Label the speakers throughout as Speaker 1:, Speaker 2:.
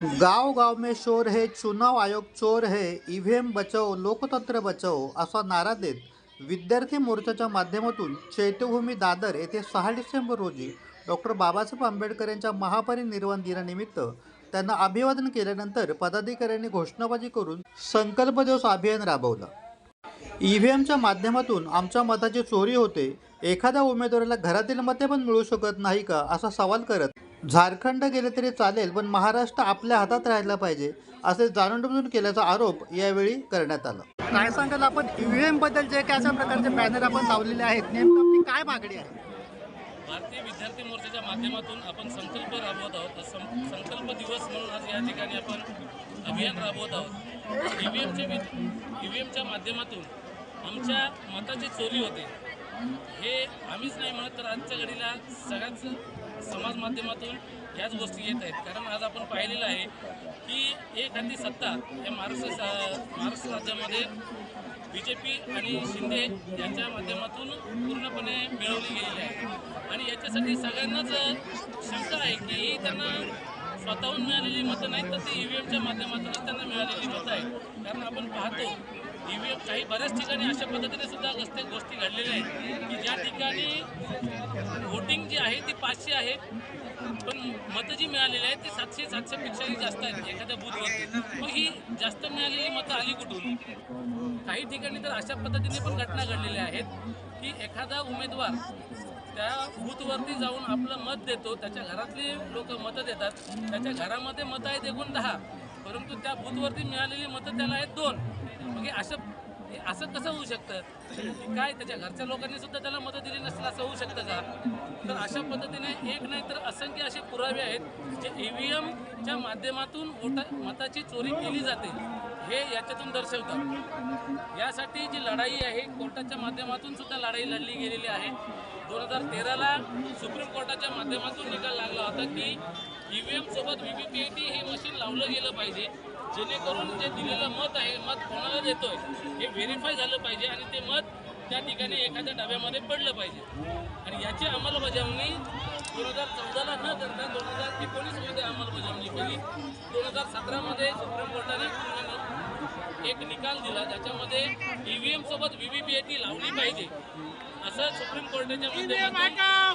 Speaker 1: गाव गाव में शोर है चुनाव आयोग चोर है ईव्हीएम बचव लोकतंत्र बचव असा नारा देत विद्यार्थी मोर्चाच्या माध्यमातून चैत्यभूमी दादर येथे सहा डिसेंबर रोजी डॉक्टर बाबासाहेब आंबेडकर यांच्या महापरिनिर्वाण दिनानिमित्त त्यांना अभिवादन केल्यानंतर पदाधिकाऱ्यांनी घोषणाबाजी करून संकल्प दिवस अभियान राबवलं. ईव्हीएमच्या माध्यमातून आमच्या मताची चोरी होते एखाद्या उमेदवाराला घरातील मते पण मिळू शकत नाही का असा सवाल करत झारखंड गेले तरी चालेल पण महाराष्ट्र आपल्या हातात राहायला पाहिजे असे जाणून केल्याचा आरोप यावेळी करण्यात आला. काय सांगाल आपण? ईव्हीएमबद्दल जे काय अशा प्रकारचे बॅनर आपण लावलेले आहेत नेमकं आपली काय मागणी आहे?
Speaker 2: भारतीय विद्यार्थी मोर्चाच्या माध्यमातून आपण संकल्प राबवत आहोत. सं संकल्प दिवस म्हणून आज या ठिकाणी आपण अभियान राबवत आहोत. ई व्ही एमच्या ई व्ही एमच्या माध्यमातून आमच्या मताची चोरी होते. हे आम्हीच नाही म्हणत तर आजच्या घडीला सगळ्याच समाज माध्यमातून ह्याच गोष्टी येत आहेत. कारण आज आपण पाहिलेलं आहे की एखादी सत्ता या महाराष्ट्र सा- महाराष्ट्र राज्यामध्ये बी जे पी आणि शिंदे यांच्या माध्यमातून पूर्णपणे मिळवली गेलेली आहे. आणि याच्यासाठी सगळ्यांनाच शंका आहे की त्यांना स्वतःहून मिळालेली मतं नाहीत तर ती ई व्ही एमच्या माध्यमातूनच त्यांना मिळालेली मतं आहेत. कारण आपण पाहतो ईव्हीएम काही बऱ्याच ठिकाणी अशा पद्धतीने सुद्धा रस्ते गोष्टी घडलेल्या आहेत. की ज्या ठिकाणी वोटिंग जी आहे ती पाचशे आहे पण मतं जी मिळालेली आहेत ती सातशे सातशेपेक्षाही जास्त आहेत एखाद्या बूथवरती मग ही जास्त मिळालेली मतं आली कुठून? काही ठिकाणी तर अशा पद्धतीने पण घटना घडलेल्या आहेत की एखादा उमेदवार त्या बूथवरती जाऊन आपलं मत देतो त्याच्या घरातली लोक मतं देतात त्याच्या घरामध्ये मतं आहेत एकूण दहा. परंतु त्या बूथवरती मिळालेली मतं त्याला आहेत दोन. म्हणजे असं असं कसं होऊ शकतं? काय त्याच्या घरच्या लोकांनी सुद्धा त्याला मतं दिली नसतील असं होऊ शकतं का? तर अशा पद्धतीने एक नाही तर असंख्य असे पुरावे आहेत जे ई व्ही एमच्या माध्यमातून वोटा मताची चोरी केली जाते. हे याच्यातून दर्शवतात यासाठी जी लढाई आहे कोर्टाच्या माध्यमातून सुद्धा लढाई लढली गेलेली आहे. दोन हजार तेराला सुप्रीम कोर्टाच्या माध्यमातून निकाल लागला होता की ई व्ही एम सोबत व्ही पी टी हे मशीन लावलं गेलं पाहिजे. जेणेकरून जे दिलेलं मत आहे मत कोणाला देतोय हे व्हेरीफाय झालं पाहिजे आणि ते मत त्या ठिकाणी एखाद्या डब्यामध्ये पडलं पाहिजे. आणि याची अंमलबजावणी दोन हजार चौदाला न करता दोन हजार एकोणीसमध्ये अंमलबजावणी केली. दोन हजार सतरामध्ये सुप्रीम कोर्टाने एक निकाल दिला ज्याच्यामध्ये ई व्ही एमसोबत व्ही व्ही पी टी लावली पाहिजे. असं सुप्रीम कोर्टाच्या माध्यमातून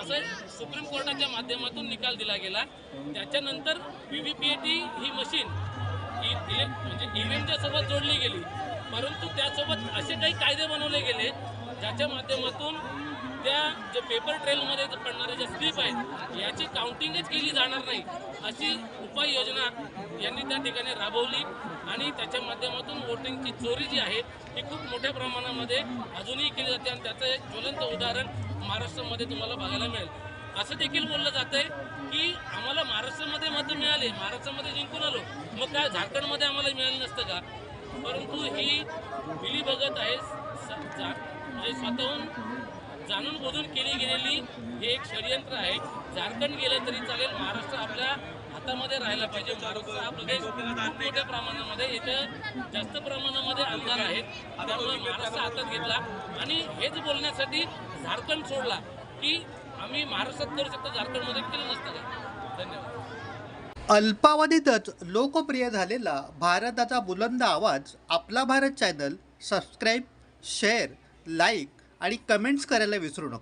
Speaker 2: असं सुप्रीम कोर्टाच्या माध्यमातून निकाल दिला गेला. त्याच्यानंतर V V P A T he machine इले म्हणजे ई व्ही एमच्या सोबत जोडली गेली. परंतु त्यासोबत असे काही कायदे बनवले गेले ज्याच्या माध्यमातून त्या जे पेपर ट्रेलमध्ये पडणारे जे स्लिप आहेत याची काउंटिंगच केली जाणार नाही अशी उपाययोजना यांनी त्या ठिकाणी राबवली. आणि त्याच्या माध्यमातून वोटिंगची चोरी जी आहे ही खूप मोठ्या प्रमाणामध्ये अजूनही केली जाते. आणि त्याचं एक ज्वलंत उदाहरण महाराष्ट्रामध्ये तुम्हाला बघायला मिळेल. असं देखील बोललं जात आहे की आम्हाला महाराष्ट्रामध्ये मतं मिळाले. महाराष्ट्रामध्ये जिंकून आलो. मग काय झारखंडमध्ये आम्हाला मिळालं नसतं का? परंतु ही मिली बघत आहे म्हणजे स्वतःहून जाणून बोधून केली गेलेली हे एक षडयंत्र आहे. झारखंड गेलं तरी चालेल. महाराष्ट्र आपल्या हातामध्ये राहायला पाहिजे. हा प्रदेश खूप मोठ्या प्रमाणामध्ये इथं जास्त प्रमाणामध्ये आमदार आहेत. त्यामुळे महाराष्ट्र हातात घेतला. आणि हेच बोलण्यासाठी झारखंड सोडला की आम्ही महाराष्ट्रात करू शकतो. झारखंडमध्ये केलं नसतं का? धन्यवाद.
Speaker 1: अल्पावधीतच लोकप्रिय झालेला भारताचा बुलंद आवाज आपला Bharat channel subscribe share like आणि कमेंट्स करायला विसरू नका.